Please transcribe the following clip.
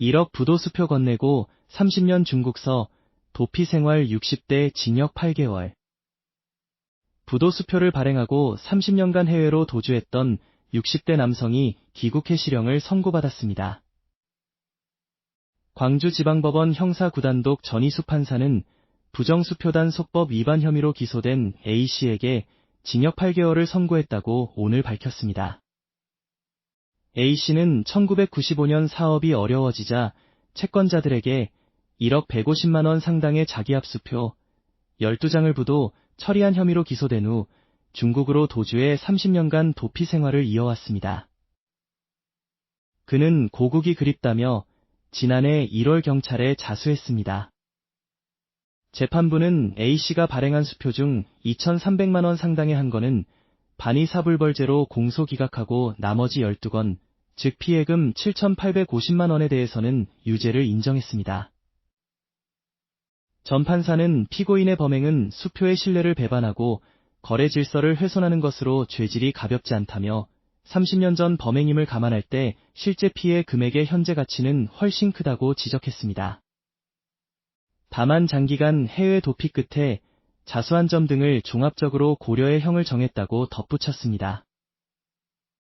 1억 부도수표 건네고 30년 중국서 도피 생활 60대 징역 8개월. 부도수표를 발행하고 30년간 해외로 도주했던 60대 남성이 귀국해 실형을 선고받았습니다. 광주지방법원 형사구단독 전희수 판사는 부정수표단 속법 위반 혐의로 기소된 A씨에게 징역 8개월을 선고했다고 오늘 밝혔습니다. A씨는 1995년 사업이 어려워지자 채권자들에게 1억 150만원 상당의 자기합수표 12장을 부도 처리한 혐의로 기소된 후 중국으로 도주해 30년간 도피 생활을 이어왔습니다. 그는 고국이 그립다며 지난해 1월 경찰에 자수했습니다. 재판부는 A씨가 발행한 수표 중 2,300만원 상당의 한 건은 반의사불벌죄로 공소기각하고 나머지 12건, 즉 피해금 7,850만 원에 대해서는 유죄를 인정했습니다. 전 판사는 피고인의 범행은 수표의 신뢰를 배반하고 거래 질서를 훼손하는 것으로 죄질이 가볍지 않다며 30년 전 범행임을 감안할 때 실제 피해 금액의 현재 가치는 훨씬 크다고 지적했습니다. 다만 장기간 해외 도피 끝에 자수한 점 등을 종합적으로 고려해 형을 정했다고 덧붙였습니다.